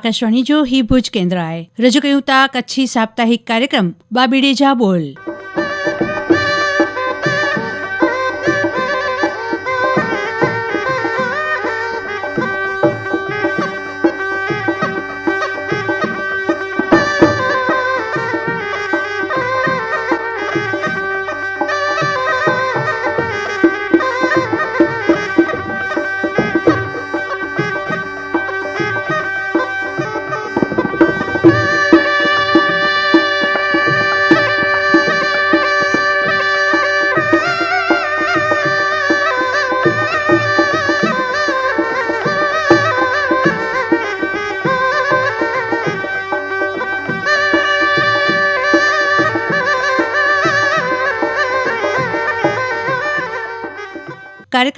आकाशवाणी जो ही भुज केंद्र आहे रजू कयूं था कच्छी साप्ताहिक कार्यक्रम बाबीडे जा बोल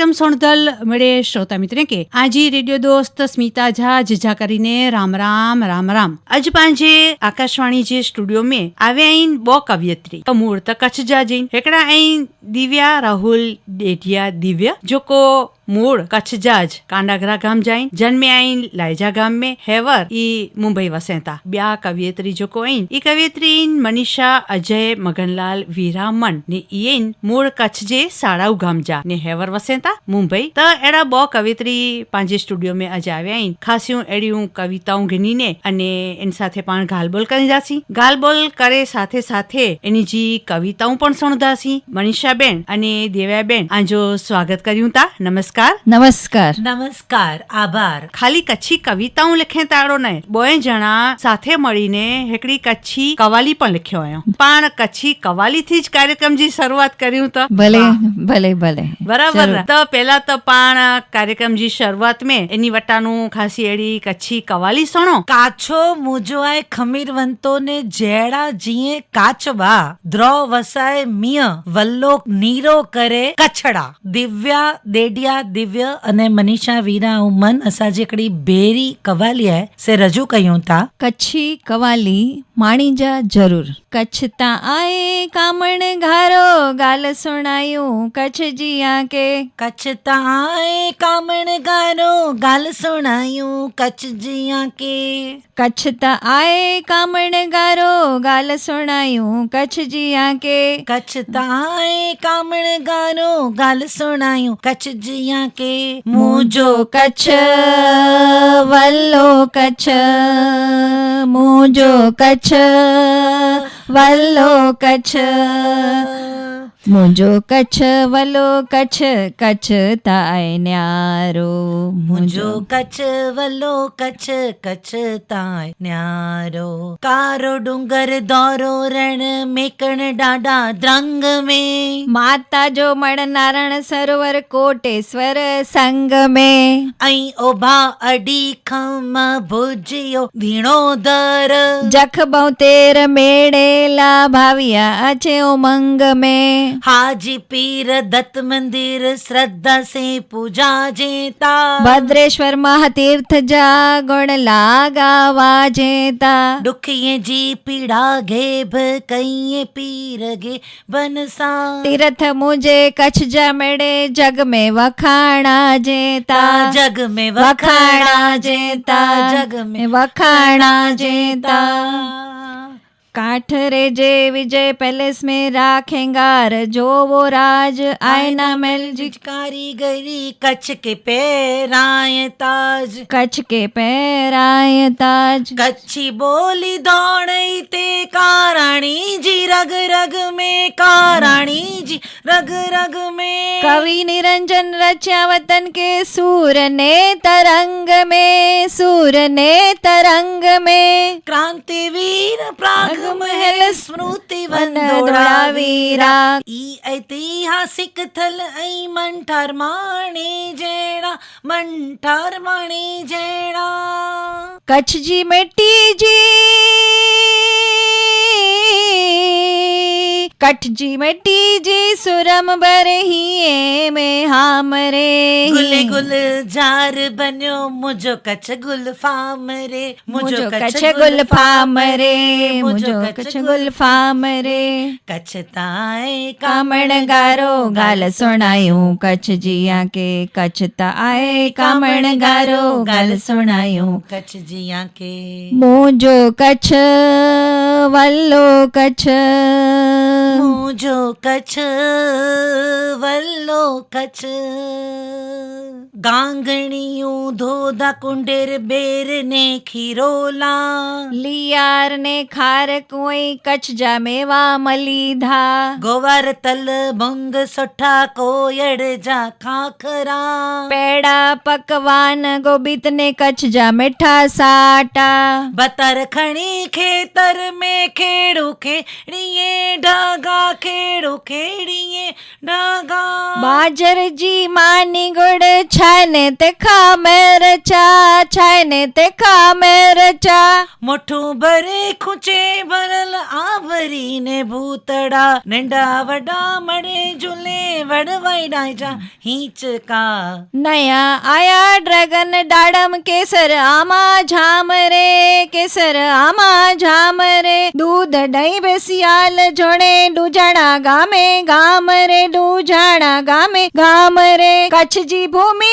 પ્રીતમ સોણધલ મળે શ્રોતા મિત્રને કે આજી રેડિયો દોસ્ત સ્મિતા ઝા જીજા કરીને રામ રામ રામ રામ. આજ પાંજે આકાશવાણી જે સ્ટુડિયો મેં આવે આઈન બો કવિયત્રી. મૂળ તો કચ્છ જા જઈન. એકડા આઈન દિવ્યા રાહુલ, ડેઢિયા દિવ્ય. જોકો મૂળ કચ્છ જાજ કાંડાગરા ગામ જાઈન. જન્મે આઈન લાયજા ગામ મે. હેવર ઈ મુંબઈ વસેતા. બ્યા કવિયત્રી જો આઈન. ઈ કવિયત્રી મનીષા, અજય, મગનલાલ, વીરામન ને ઈન મૂળ કચ્છ જે સાળાવ ગામ જા ને હેવર વસેતા. मुंबई त अहिड़ा ॿ कवियत्री पंहिंजे स्टूडियो में अॼु આવ્યા आहिनि ख़ासियूं अहिड़ियूं कविताऊं गिनीने अने इन સાથે પાણ ગાલબોલ કરીંદાસી ગાલબોલ કરે સાથે સાથે એની જી કવિતાઓ પણ સુણદાસી મનીષાબેન અને દેવ્યાબેન આજો સ્વાગત કર્યું તા નમસ્કાર નમસ્કાર નમસ્કાર આભાર ખાલી કચ્છી કવિતાઓ લખે તાળો ને બોય જણા સાથે મળીને હિકડી કચ્છી કવાલી પણ લખ્યો આયો પણ કચ્છી કવાલીથી જ કાર્યક્રમજી શરૂઆત કર્યું તો ભલે ભલે ભલે બરાબર જરૂર. તો પહેલા તો પણ કાર્યક્રમ જી શરૂઆત મેં એની વટાનું ખાસી એડી કચ્છી કવાલી સણો. કાછો મુજવાય ખમીર વંતો ને જેડા જીએ કાચવા. દ્રો વસાય મિય વલ્લો નીરો કરે કછડા. દિવ્યા દેડિયા દિવ્ય અને મનીષા વીરા ઉમન અસાજેકડી બેરી કવાલિયાએ સે રજૂ કર્યું તા? કચ્છી કવાલી माणी जा ज़रूर कच्छ ता आए कामण घारो गाल सुणायूं कच्छ जी आके कच्छ त आए कामण घारो गाल सुणायूं कच्छ जिया आके कच्छ ता आए कामण घारो गाल सुणायूं कच्छ जी आके कच्छ त आए कामण घारो गाल सुणायूं कच्छ जी आके मुजो कच्छ वल्लो कच्छ मुजो कच्छ च वल्लोकच મુંજો કચ્છ વલો કચ્છ કચ્છ તાય ન્યારો. મુંજો કચ્છ વલો કચ્છ કચ્છ તાય ન્યારો. કારો ડુંગર દોરો રણ મેકણ ડાડા દ્રંગ મે માતા જો મણ નારણ સરોવર કોટેશ્વર સંગ મે અઈ ઓભા અડી ખમ ભોજ્યો ભીણો દર જખ બહુ તેર મેળેલા ભાવિયા છે ઉમંગ મેં हाजी पीर दत्त मंदिर श्रद्धा से पूजा जेता। भद्रेश्वर महातीर्थ जा गुण लागावा जेता दुखिए जी पीड़ा घेभ कईए पीर गे बनसा। तीर्थ मुझे कच्छ जा मेड़े जग में वखाणा जेता। जग में वखाणा जेता जग में वखाणा जेता। काठरे जे विजय पैलेस में राखेंगार जो वो राज आयना महल जी कारीगरी कच्छ के पैराए ताज। कच्छ के पैराय ताज। कच्छी बोली दौड़ई ते काराणी जी रग रग में काराणी जी रग रग में। कवि निरंजन रचा वतन के सूर ने तरंग में सूर ने तरंग में। क्रांति वीर प्राग महल स्मृति वन वंदोड़ा वीरा ई ऐतिहासिक थल ऐं मंठार माणे जहिड़ा मंठार माणे जहिड़ा कच्छ जी मिट्टी जी सुरम बरही में हाम रे। गुल गुल जार बन्यो मुझो कच्छ गुल फाम रे। मुझो कच्छ गुल फाम रे मुझो कच्छ गुल फाम रे। कच्छ ताए कामण गारो गाल सुणायूं कच्छ जिया के कच्छ त आए कामण गारो गाल सुणायूं। कच्छ जिया के। मुंहिंजो कच्छ वल्लो कच्छ मुझो कच्छ वल्लो कच्छ गांगणियूं धोधा कुंडेर बेर ने खीरोला। लियार ने खार कोई कच्छ जा मेवा मलीधा। गोवर तल भंग सुठा कोयड़ जा खाखरा। पेड़ा पकवान गोबित ने कच्छ जा मिठा साटा। बतर खणी खेतर में खेड़ू खेड़िए ढागा खेड़ू खेड़िए ढागा बाजर जी मानी गुड़ छाने ते खा मेर चा छाने ते खा मेर चा। मुठू भरे खुचे भरल आवरी ने भूतड़ा नंढा वडा मड़े झूले वड़ वैडा जा हीच का। नया आया ड्रैगन डाडम केसर आमा झाम रे केसर आमा झाम रे। दूध दही बेसियाल जोड़े डूजाणा गामे गाम रे डूजाणा गामे गाम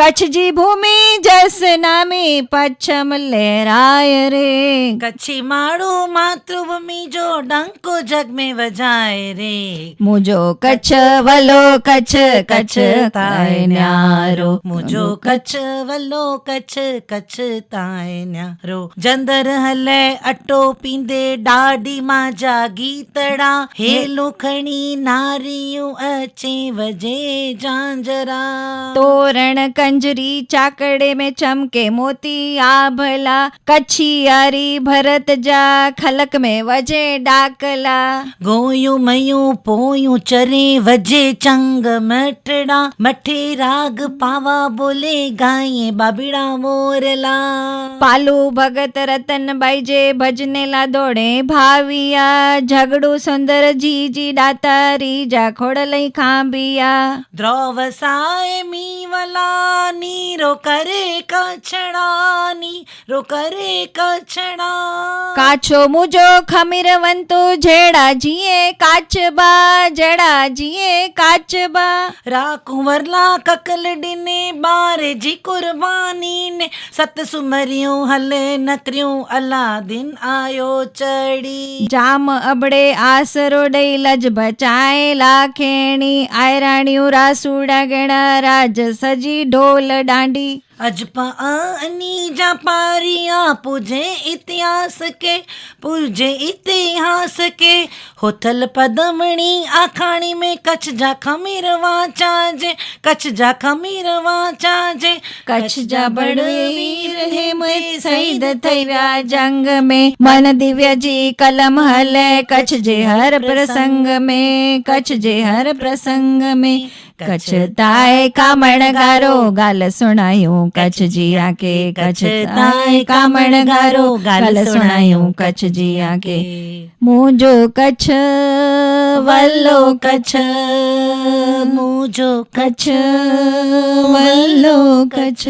कच्छ जी भूमि जी जस नामी पच्छम लहराय रे। कच्छी माड़ू मातृभूमि जो डंको जग में वजाए रे। मुझो कच्छ वलो कच्छ कच्छ ताए न्यारो। मुझो कच्छ वलो कच्छ कच्छ ताए न्यारो। जंदर हले अटो पींदे डाडी माजा गीतड़ा हेलो खणी नारियूं अचे वजे झांझरा तोरण कंजरी चाकड़े में चमके मोती आभला कच्छी यारी भरत जा खलक में वजे डाकला। गोयूं मयूं पोयूं चरे वजे चंग मटड़ा मठे राग पावा बोले गाये बाबिड़ा मोरला। पालू भगत रतन बाई जे भजने ला दौड़े भाविया झगड़ू सुंदर जी जी डातारी जा खोड़लई खांबिया। द्रव साए मीवला नीरो करे कछड़ा नीरो करे कछड़ा काछो मुझो खमीर वंतु झेड़ा जिए काचबा जड़ा जिए काचबा रा कुंवरला ककल डिने बारे जी कुर्बानी ने सत सुमरियूं हले नकरियूं अला दिन आयो चढ़ी जाम अबड़े आसरो महाराज सजी ढोल डांडी। अजपा अनीजा पारिया पूजे इतिहास के पूजे इतिहास के। होथल पदमणी आखाणी में कच्छ जा खमीर वाचा जे कच्छ जा खमीर वाचा जे कच्छ जा बड़वीर हेम सईद थैरा जंग में मन दिव्य जी कलम हले कच्छ जे हर प्रसंग में कच्छ जे हर प्रसंग में। गच्छ ताए का मण गारो गाल सुनायो कच्छ जिया के मण गारो गाल सुनायो कच्छ जिया के। मुझो कच्छ वल्लो कच्छ। मुझो कच्छ वल्लो कच्छ।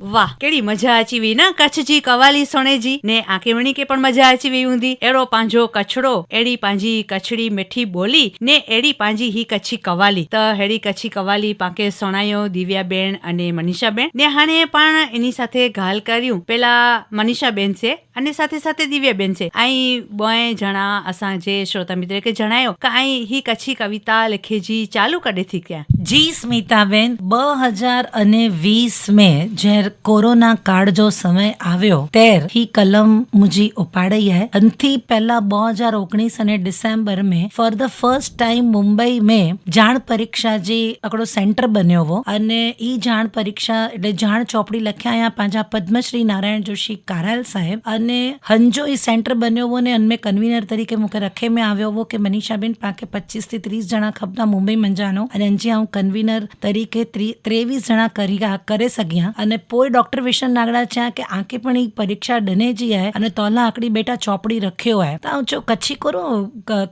વાહ, કેડી મજા અચીવી ના, કચ્છજી, કવાલી, સણેજી. ને આંકેવણી કે પણ મજા અચીવી ઊંધી? એડો પાંજો કચ્છડો, એડી પાંજી કચ્છડી મીઠી બોલી, ને એડી પાંજી હી કચ્છી કવાલી. તો હેડી કચ્છી કવાલી પાકે સણાયો, દિવ્યાબેન અને મનીષાબેન. ને હાણે પણ એની સાથે ઘાલ કર્યું. પેલા મનીષાબેન છે અને સાથે સાથે દિવ્યાબેન છે. અહીં બોય જણા અસાं જે શ્રોતા મિત્ર કે જણાયો કે અહીં હી કચ્છી કવિતા લખેજી ચાલુ કડે થી ક્યાં. જી સ્મિતાબેન, બ હજાર અને વીસ में જ્યારે કોરોના કાળ જો સમય આવ્યો, તેર હી કલમ મુજી ઉપાડી હૈ. અંથી પહેલા બે હજાર ઓગણીસ અને ડિસેમ્બર મેં, for the first time Mumbai મેં જાણ પરીક્ષા જે આપણો સેન્ટર બન્યો હો અને ઈ જાણ પરીક્ષા એટલે જાણ ચોપડી લખ્યા અહીંયા પાંજા પદ્મશ્રી નારાયણ જોશી કારાલ સાહેબ, અને હંજો ઈ સેન્ટર બન્યો હો ને અનમે કન્વીનર તરીકે મુકે રખે મેં આવ્યો હો કે મનીષાબેન પાકે પચીસથી ત્રીસ જણા ખપના મુંબઈ મંજાનો, અને અંજી હું કન્વીનર તરીકે ત્રેવીસ જણા કરી કરે સગ્યા, અને પોતે કોઈ ડોક્ટર વિશન નાગડા છે કે આંકે પણ એ પરીક્ષા ડને જી હે અને તોલા આકડી બેટા ચોપડી રખ્યો હે. તા જો કચ્છી કરો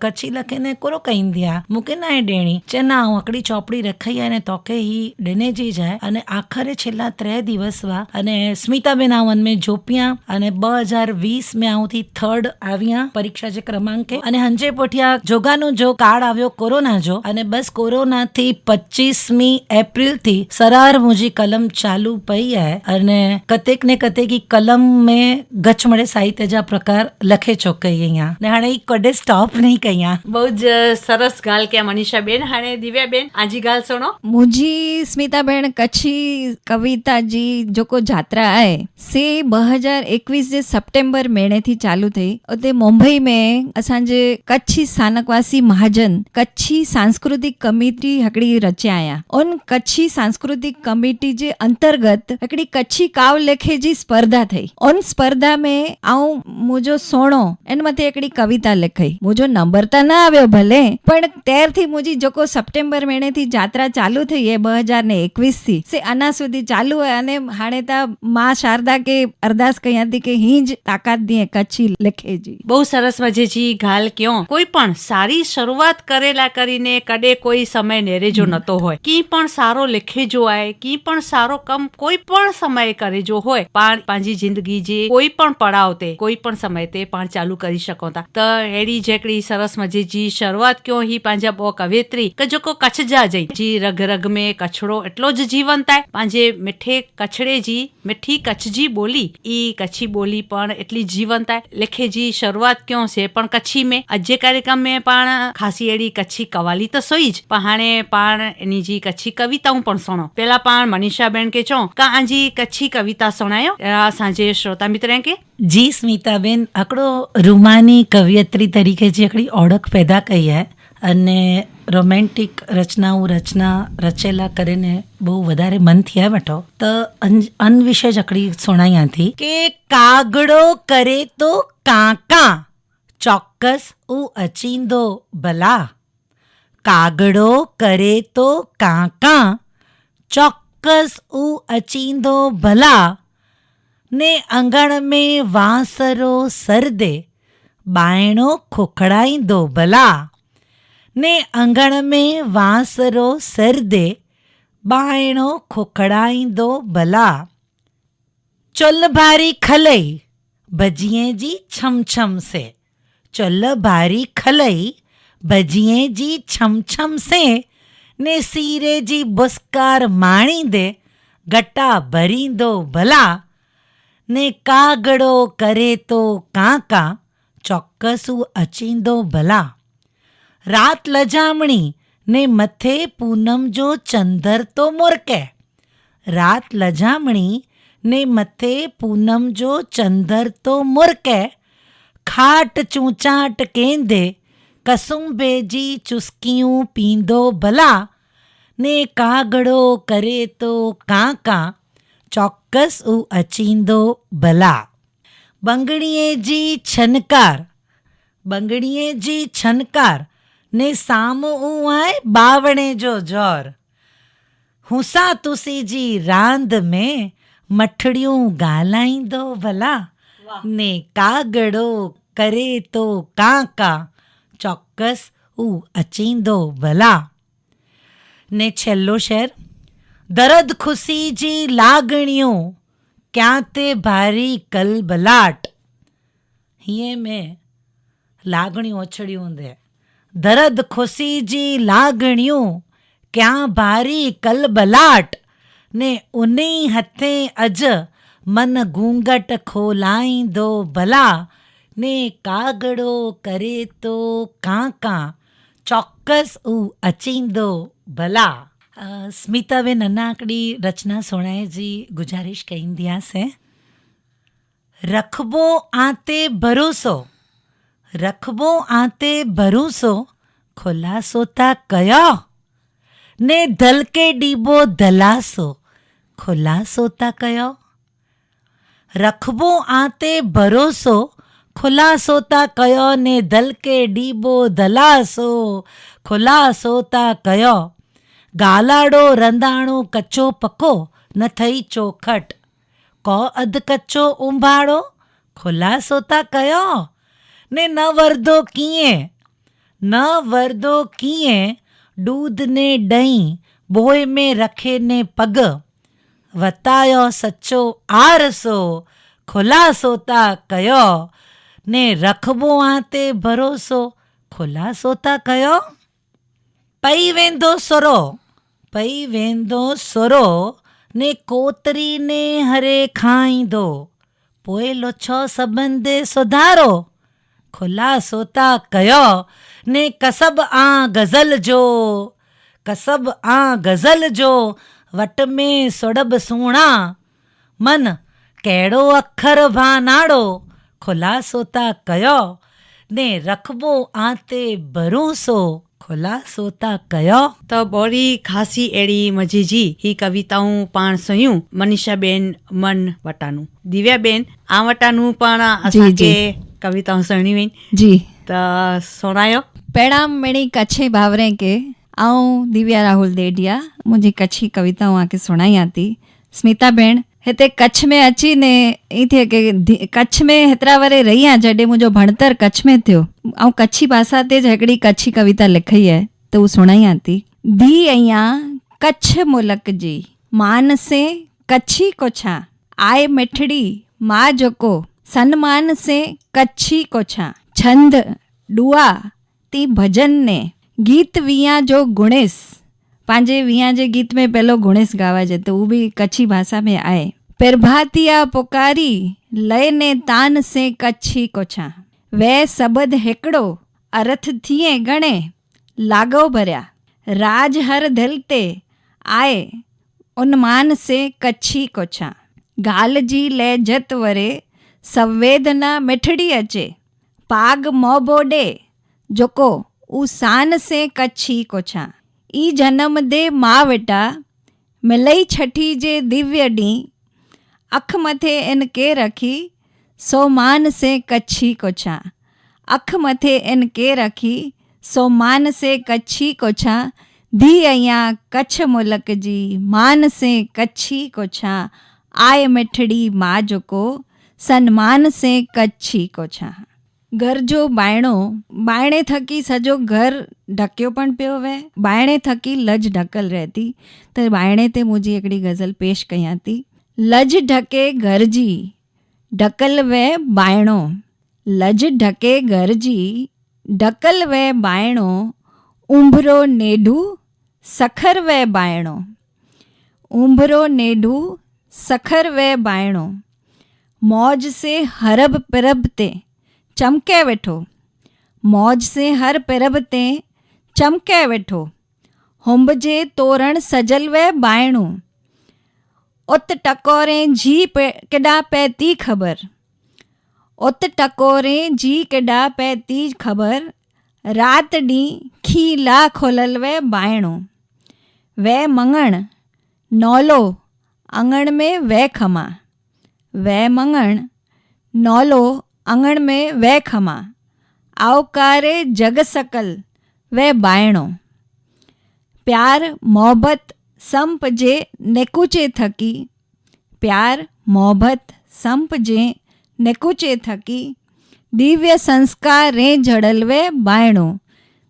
કચ્છી લખે ને કરો કઈ દિયા મૂકે ના હે ડેણી. ચે ના હું આકડી ચોપડી રખાઈ અને તો કે હી ડને જી જાય. અને આખરે છેલ્લા ત્રે દિવસમાં અને સ્મિતાબેન આવન મેં જોપિયા અને બે હજાર વીસ મેં આવતી થર્ડ આવ્યા પરીક્ષા જે ક્રમાંકે. અને હંજે પોઠિયા જોગાનો જો કાર્ડ આવ્યો કોરોના જો અને બસ કોરોનાથી પચીસમી એપ્રિલથી સરાર મુજી કલમ ચાલુ પઈ હે. અને કતેક ને કતેક ઈ કલમ મેં ગચ મળે સાહિત્ય જા પ્રકાર લખે છો કઈ અહીંયા ને હાણે ઈ કડે સ્ટોપ નહીં કઈ બહુ જ સરસ ગાલ કે મનીષા બેન હાણે દિવ્યા બેન આજી ગાલ સુણો મુજી સ્મિતા બેન કચ્છી કવિતાજી જોકો જાત્રા આય સે 2021 જે સપ્ટેમ્બર મેણે થી ચાલુ થઈ તે મુંબઈ में असांजे कच्छी सानकवासी महाजन कच्छी सांस्कृतिक कमेटी हिकिड़ी रचिया आहियाँ उन कच्छी सांस्कृतिक कमेटी जे अंतर्गत हिकिड़ी કચ્છી કાવ લેખેજી સ્પર્ધા થઈ. ઓન સ્પર્ધા મેં આઉં મુજો સોણો, એન મતે એકડી કવિતા લખાઈ. મુજો નંબર તો ના આવ્યો ભલે, પણ તેરથી મુજી જોકો સપ્ટેમ્બર મહિને થી જાત્રા ચાલુ થઈ એ 2021 થી. સે આના સુધી ચાલુ હોય અને હાણે તા માં શારદા કે અરદાસ કયાતી કે હિંજ તાકાત દે કચ્છી લખેજી. બહુ સરસ મજેજી ગાલ ક્યો. કોઈ પણ સારી શરૂઆત કરેલા કરીને કડે કોઈ સમય નેરેજો નતો હોય. કી પણ સારો લખે આય, કી પણ સારો કમ કોઈ પણ સમયે કરે જો હોય, પણ પાંજી જિંદગી જે કોઈ પણ પડાવ તે, કોઈ પણ સમયે તે પણ ચાલુ કરી શકો તા. તો હેડી જેકડી સરસ મજે જી શરૂઆત ક્યો હી પાંજા બો કવેત્રી, કે જો કો કચ્છ જા જઈ. જી રગ રગ મે કછડો એટલો જ જીવન થાય. પાંજે મીઠે કછડે જી, મીઠી કચ્છજી બોલી. ઈ કચ્છી બોલી પણ એટલી જીવન થાય. લેખે જી શરૂઆત ક્યો છે પણ કચ્છી મે. અજે કાર્યક્રમ મે પણ ખાસી એડી કચ્છી કવાલી તો સોઈ જ. પણ હાણે પણ એની જી કચ્છી કવિતાઓ પણ સણો. પેલા પણ મનીષાબેન કે છો કે આજી થોડી કચ્છી કવિતા સણાયો સાંજે શ્રોતા મિત્રને કે, જી, સ્મિતાબેન, આકડો રૂમાની કવિયત્રી તરીકે જે આકડી ઓળખ પેદા કહી અને રોમેન્ટિક રચનાઓ રચના રચેલા કરીને બહુ વધારે મન થયા બેઠો. તો અન વિશે જકડી સુણાયાથી કે, કાગડો કરે તો કાંકા, ચોક્કસ ઉ અચિંદો ભલા. કાગડો કરે તો કાંકા, ચોક્કસ वापसि उ अचींदो भला। ने अंगण में वासरो सरदे ॿाहिणो खोखड़ाईंदो भला। ने अंगण में वासरो सरदे ॿाहिणो खोखड़ाईंदो भला। चुल भारी खलई, भजिए जी छम छम से। चुल भारी खलई, भजिए जी छम छम से। ने सीरे जी बुस्कार माणींदे गटा भरींदो भला ने कागड़ो करे तो कांका चौकसू अचींदो भला रात लजामणी ने मथे पूनम जो चंदर तो मुर्के रात लजामणी ने मथे पूनम जो चंदर तो मुर्के खाट चूचाट केंदे कसुम्बे जी चुस्कियूं पींदो भला। ने कागड़ो करे तो का का चौकस उ अचींदो भला। बंगड़िए जी छनकार बंगड़िए जी छनकार ने साम उ आए बावणे जो ज़ोर। हुसा तुसी जी रांद में मठड़ियूं ॻाल्हाईंदो भला। ने कागड़ो करे तो का का ચોક્કસ ઉ અચીંદો ભલા ને છેલ્લો શેર દરદ ખુશી જી લાગણીઓ ક્યાં તે ભારી કલબલાટ हीअं में लाॻणियूं अछड़ियूं हूंदे दर्द ख़ुशी जी लाॻणियूं क्या भारी कलबलाट ने उन्ही हथे अॼु मन घूंघट खोलाईंदो भला ને કાગડો કરે તો કાં ચોક્કસ ઉ અચીંદો ભલા સ્મિતાબેન નાનકડી રચના સોણાએજી ગુજારિશ કહીંદિયા છે રખબો આતે ભરોસો રખબો આતે ભરોસો ખુલાસોતા કયો ને ધલકે ડીબો ધલાસો ખુલાસોતા કયો રખબો આતે ભરોસો खुला सोता कयो ने दल के डीबो दलासो खुला सोता कयो, गालाड़ो रंधाणो कचो पको, न थई चोखट। को अध कचो उंभाड़ो? खुला सोता कयो, ने न वरदो किए? न वरदो किए दूध ने ॾही बोए में रखे ने पग। वतायो सचो आरसो खुला सोता कयो ને રખબો આતે ભરોસો. ખુલાસોતા કયો? પઈ વેંદો સોરો. પઈ વેંદો સોરો ને કોતરીને હરે ખાઈંદો પોયેલો છ સંબંધે સુધારો. ખુલાસોતા કયો? ને કસબ આ ગઝલ જો. કસબ આ ગઝલ જો. વટ में સોડબ સૂણા. મન કહેડો અખર ભાનાડો ખુલાસોતા કયો? ને રખબો આતે ભરોસો ખુલાસોતા કયો? તો બોરી ખાસી એડી મજીજી હી કવિતાઓ પણ સયું મનીષાબેન મન વટાનું દિવ્યાબેન આ વટાનું પણ અસાંકે કવિતાઓ સણીવેન જી. તો સોણાયો. પેડામ મેણી કચ્છે ભાવરે કે આઉં દિવ્યા રાહુલ દેડિયા મુજી કચ્છી કવિતાઓ આકે સુણાઈ આતી. સ્મિતાબેન हिते कच्छ में अची ने, ई थिए की कच्छ में हेतिरा वरे रही आहियाँ, जॾहिं मुंहिंजो भणतर कच्छ में थियो। ऐं कच्छी भाषा ते ज हिकिड़ी कच्छी कविता लिखी आहे, त उहा सुणायां थी। धी अयां कच्छ मुलक जी मान से कच्छी को छा आए मिठड़ी, माँ जेको सन्मान से कच्छी को छा छंद, डुआ, ती भजन ने। गीत विया जो गुणेस पंहिंजे विया जे गीत में पहिलो गुणेस गावाजे, त उहो बि कच्छी भाषा में आहे। प्रभातिया पुकारी लय ने तान से कच्छी कोछा वे सबद हिकिड़ो अर्थ थिए गणे लागो भरिया राज हर दिल ते आए उन्मान से कच्छी कोछा गाल जी लहजत वरे संवेदना मिठड़ी अचे पाग मोबो ॾे जोको ऊ सान से कच्छी कोछा ई जनम दे माँ वेटा मिलई छठी जे दिव्य ॾींहुं अख मथे इन के रखी, सो मान से कच्छी कोछा। अख मथे इन के रखी, सो मान से कच्छी कोछा। धी अयां कच्छ मुलक जी, मान से कच्छी कोछा। आय मिठड़ी माँ जोको सन्मान से कच्छी को छा घर जो बायणो, बायणे थकी सॼो घर ढकियो पण पियो वए बायणे थकी लज ढकल रहे थी त ते मुंहिंजी हिकिड़ी गज़ल पेश कयां थी लज ढके घर जी ढकल वे बायणो। लज ढके घर जी ढकल वे बायणो। उंभरो नेढू, सखर वे बायणो। उंभरो नेढू, सखर वे बायणो। मौज से हरब पिरब ते चमके वेठो। मौज से हर पिरब ते चमके वेठो। हुंब जे तोरण सजल वे बायणो। उत टकोरे जी पे थी ख़बर? उत टकोरे जी केॾा पै थी ख़बर? राति ॾींहुं खीला खोलल वे बायणो। वे मङण नौलो, अंगण में वे खमा। वे मङण नौलो, अंगण में वे खमा। आवकारे जग सकल, वे बायणो। प्यार मोहबत संप जे नेकुचे थकी, प्यार मोहबत संप जे नेकुचे थकी, दिव्य संस्कार रे जड़लवे बायणो,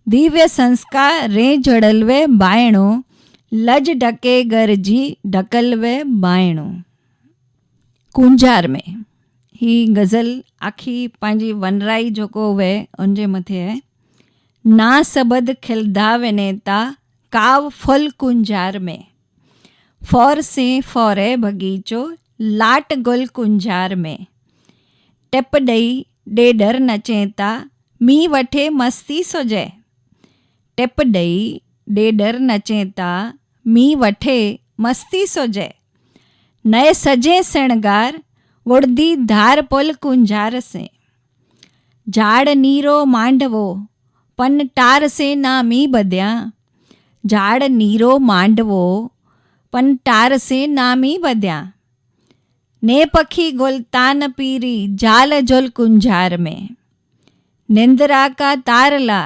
दिव्य संस्कार रे जड़लवे बायणो, लज ढके गरजी ढकलवे बायणो। कुंजार में, ही गज़ल आखी पंहिंजी वनराई जेको हुए उनजे मथे आहे ना सबद खिलदा वेनेता काव फुल कुंजार में। फौर से फौरे बगीचो, लाट गुल कुंजार में। टिप ॾेई ॾेडर नचेता मी वठे मस्ती सुजे। टिप ॾेई ॾेडर नचेता मी वठे मस्ती सुजे। नए सजे सिणगार, वुड़दी धार पुल कुंजार से। झाड़ नीरो मांडवो, पन टार से ना मी झाड़ नीरो मांडवो पन टार से नामी बधिया ने पखी गुल तान पीरी जाल जुल कुंजार में निंद्रा का तारला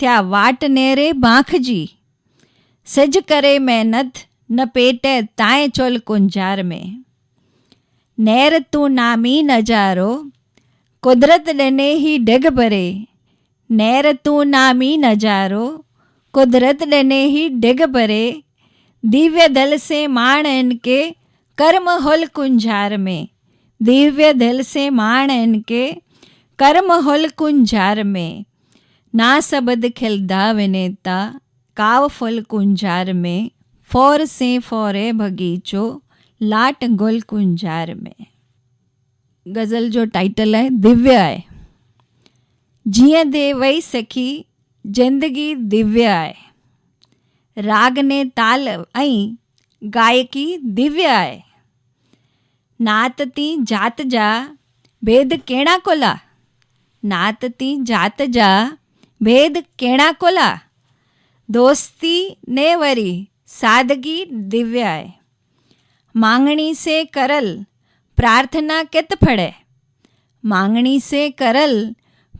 थिया वाट नेरे बांख जी सिज करे महिनत न पेटे ताए चुल कुंजार में नैर तू नामी नजारो कुदरत ॾिने ही डिग भरे नैर तू नामी नजारो कुदरत ॾिने ही डिग भरे दिव्य दल से माण इनके, कर्म होल कुंझार में। दिव्य दल से माण इनके, कर्म होल कुंझार में। ना सबद खिलदा विनेता काव फुल कुंझार में। फोर से फोरे बगीचो, लाट गुल कुंझार में। गज़ल जो टाइटल है, दिव्य आहे जीअं दे वई सखी ज़िंदगी दिव्य आहे राग ने ताल ऐं गायकी दिव्य आहे नात ती जात जा, भेद कहिड़ा कोला? नात ती जात जा, भेद कहिड़ा कोला? दोस्ती ने वरी सादगी दिव्य आहे मांगणी से करल, प्रार्थना कित फड़े? मांगणी से करल,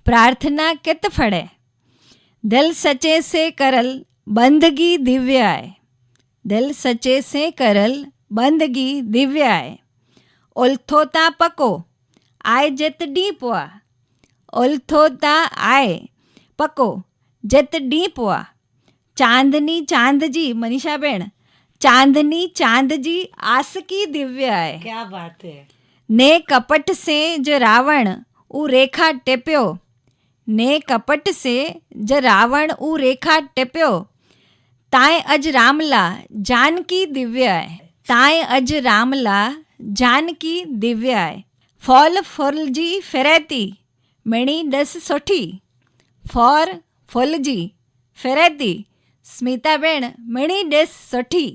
प्रार्थना कित फड़े? दिल सचे से करल बंदगी दिव्य आहे दिल सचे से करल बंदगी दिव्य आहे उल्थो ता पको आए जित ॾींहुं पोआ उल्थो ता आए पको जित ॾींहुं पोआ चांदनी चाँद जी मनीषा भेण चांदनी चाँद जी आसकी दिव्य आहे क्या बात है। ने कपट से जो रावण ऊ रेखा टिपियो। ने कपट से ज रावण ऊ रेखा टिपियो ताए अज रामला जानकी दिव्य आहे ताए अज रामला जानकी दिव्य आहे फॉल फुल जी फिरैती मिणी ॾस सुठी फॉर फुल जी फिरैती स्मिता भेण मिणी ॾिस सुठी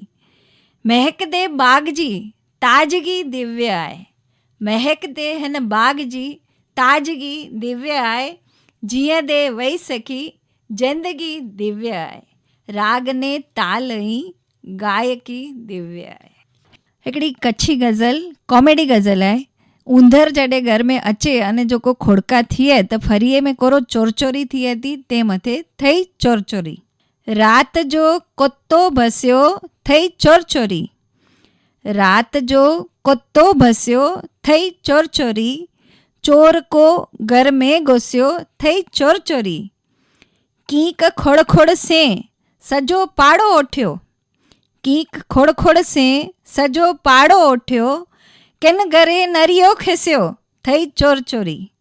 महक दे बाग जी ताजगी दिव्य आहे महक दे हिन बाग जी ताजगी दिव्य आहे जीअं दे वई सखी ज़िंदगी दिव्य आहे राग ने ताल ई गायकी दिव्य आहे हिकिड़ी कच्छी गज़ल कॉमेडी गज़ल आहे ऊंदर जॾहिं घर में अचे अने जेको खोड़का थिए त फरीअ में कोरो चोरचोरी थिए थी ते मथे थई चोरचोरी राति जो कुतो भसियो थई चोरचोरी राति जो कुतो भसियो थई चोरचोरी चोर को घर में घुसियो, थई चोरचोरी। कीक खोड़ खोड़ से सॼो पाड़ो उठियो कीक खोड़ खोड़ से सॼो पाड़ो उठियो किन घरे नरियो खिसियो, थई चोर चोरी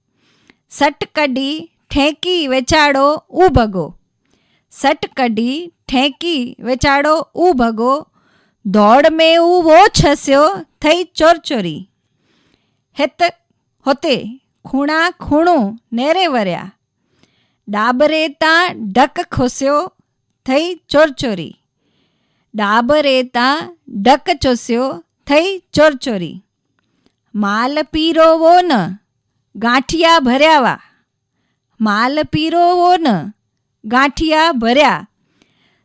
सट कढी ठेकी वेचाड़ो ऊ भॻो सट कढी ठेकी वेचाड़ो ऊ भॻो दौड़ में ऊ वो छसियो, थई चोर चोरी हित हुते खूणा खूणो नेरे वरिया ॾाबरे तां डक खुसियो थई चोर चोरी ॾाबरे तां डक चुसियो थई चोर चोरी माल पीरो वो न गांठिया भरिया हुआ माल पीरो वो न गांठिया भरिया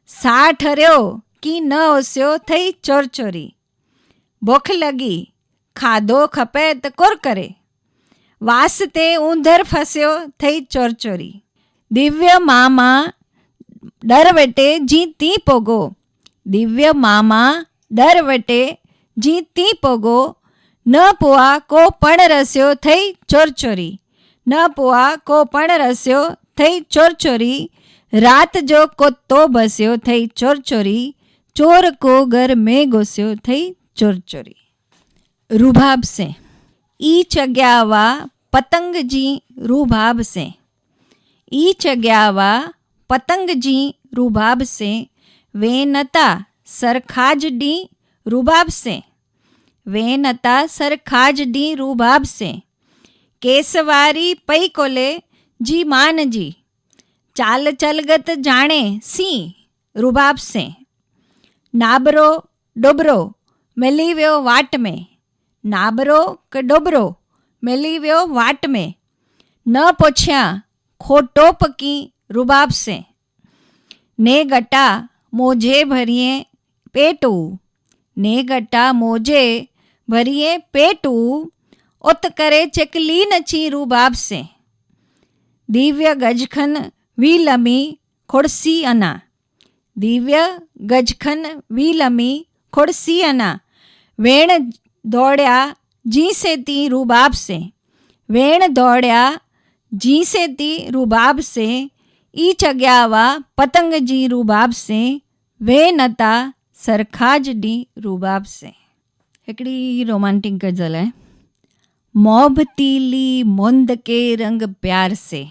सा ठरियो की न उसियो थई चोर चोरी बुख लॻी खाधो खपे त कुर करे वास ते ऊंदर फसियो थई चोर चोरी दिव्य मामा डर वटे जी ती पोगो दिव्य मामा डर वटे जी ती पोगो न पोआ को पण रसियो थई चोर चोरी न पोआ को पण रसियो थई चोर चोरी रात जो कुत्तो बसियो थई चोर चोरी चोर को घर में घुसियो थई चोर चोरी रूबाब से ई चॻियावा पतंग जी रूबाब से ई चॻियावा पतंग जी रूबाब से वेनता सरखाज डी रूबाब से वेनता सरखाज डी रूबाब से केसवारी पई कोले जी मान जी चाल चलगत जाणे सी रूबाब से नाबरो डुबरो मिली वियो वाट में नाबरो क डुबरो मिली वियो वाट में न पुछिया खोटो पकी रुबाब से ने गटा मोजे भरिए पेटू ने गटा मोजे भरिए पेटू उत करे चकली नची रुबाब से दिव्य गजखन वी लमी खुड़सी अना दिव्य गजखन वी लमी खुड़सी अना वेण दौड़िया, जी से ती रुबाब से। वेण दौड़्या, जी से ती रुबाब से। ई चॻियावा पतंग जी रुबाब से। वे नता सरखाज डी रुबाब से। हिकिड़ी रोमांटिक गज़ल आहे मोहबतीली मुंद के रंग प्यार से।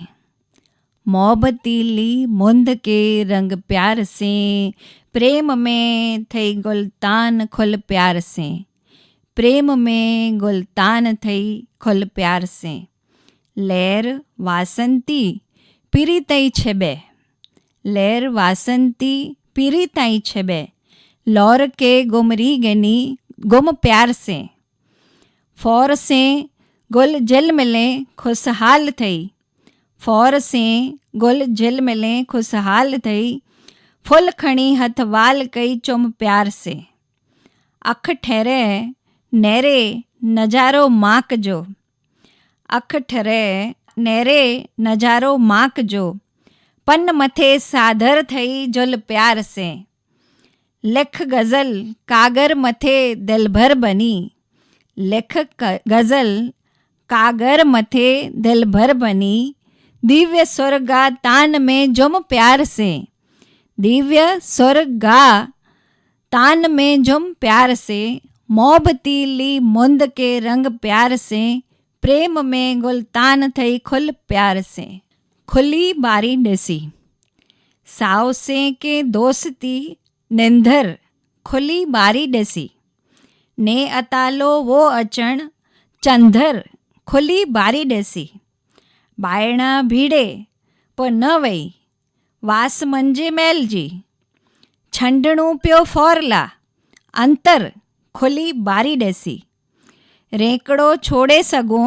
मोहबतीली मुंद के रंग प्यार से। प्रेम में थई गुलतान खुल प्यार से। प्रेम में गुलतान थई खुल प्यार से। लहर वासंती पीरी तई छेबे। लहर वासंती पीरी ताई छेबे। लौर के गुमरी गनी गुम प्यार से। फौर से गुल जल मिले खुशहाल थई। फौर से गुल जल मिले खुशहाल थई। फुल खणी हथ वाल कई चुम प्यार से। अख ठहरे नेरे नज़ारो माक जो अख ठरे नेरे नज़ारो माक जो पन मथे साधर थई जुल प्यार से लिख गज़ल कागर मथे दिलभर बनी लिख गज़ल कागर मथे दिलभर बनी दिव्य स्वर्गा तान में जुम प्यार से दिव्य स्वर्गा तान में जुम प्यार से मोहबतीली मुंद के रंग प्यार से, प्रेम में गुलतान थई खुल प्यार से। खुली बारी ॾिसी साव से के दोस्ती निंधर खुली बारी ॾिसी ने अतालो वो अचण, चंदर, खुली बारी ॾिसी ॿाहिरां भीड़े पोइ न वई, वास मंजे महल जी। छंडणू पियो फौरला, अंतर खुली बारी ॾिसी रेकड़ो छोड़े सघूं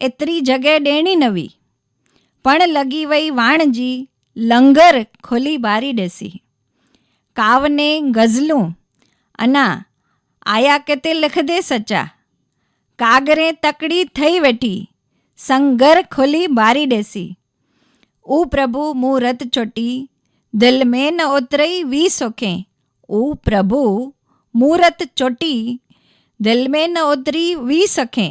एतिरी जॻह ॾियणी न हुई पण लॻी वई वाण जी लंगर खुली बारी ॾिसी कावने गज़लूं अञा आया किथे लिखंदे सचा कागरे तकड़ी थई वेठी संगर खुली बारी ॾिसी ऊ प्रभु मूं रत चोटी दिल में न उतरई वी सोखे ऊ प्रभु मूरत चोटी दिल में न उतरी वी सखे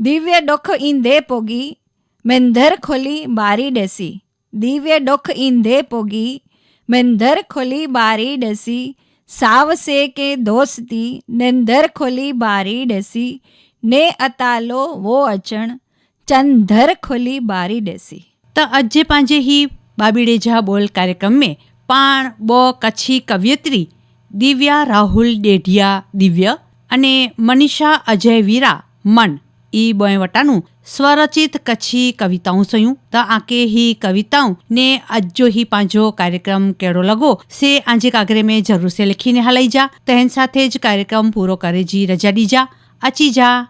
दिव्य डुख ईंदे पोगी, मिंदर खोली बारी ॾिसी दिव्य डुख ईंदे पोगी, मिंदर खोली बारी ॾिसी साव से के दोस्ती, निंदर खोली बारी ॾिसी ने अतालो वो अचण, चंदर खोली बारी ॾिसी त अॼु जे पंहिंजे ही बाबीड़े जा बोल कार्यक्रम में पाण ॿ कच्छी कवियत्री દિવ્યા, રાહુલ, ડેઢિયા, દિવ્ય અને મનીષા, અજય, વીરા, મન. ઈ બોયવટાનું સ્વરચિત કચ્છી કવિતાઓ સયું. ત આકે હી કવિતાઓ ને અજો હી પાંજો કાર્યક્રમ કેળો લગો. સે આજે કાગરે મેં જરૂર સે લખીને હલાઈ જા. તહેન સાથે જ કાર્યક્રમ પૂરો કરે જી રજા ડીજા અચી જા.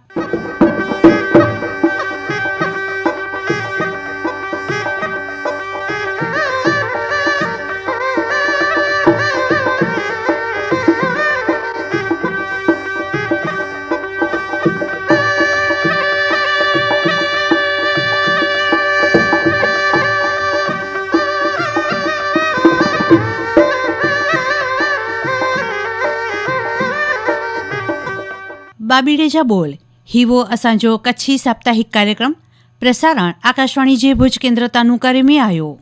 अची जा बाबीड़े जा बोल ही वो असांजो कच्छी साप्ताहिक कार्यक्रम प्रसारण आकाशवाणी जे भुज केंद्र तानू करे में आयो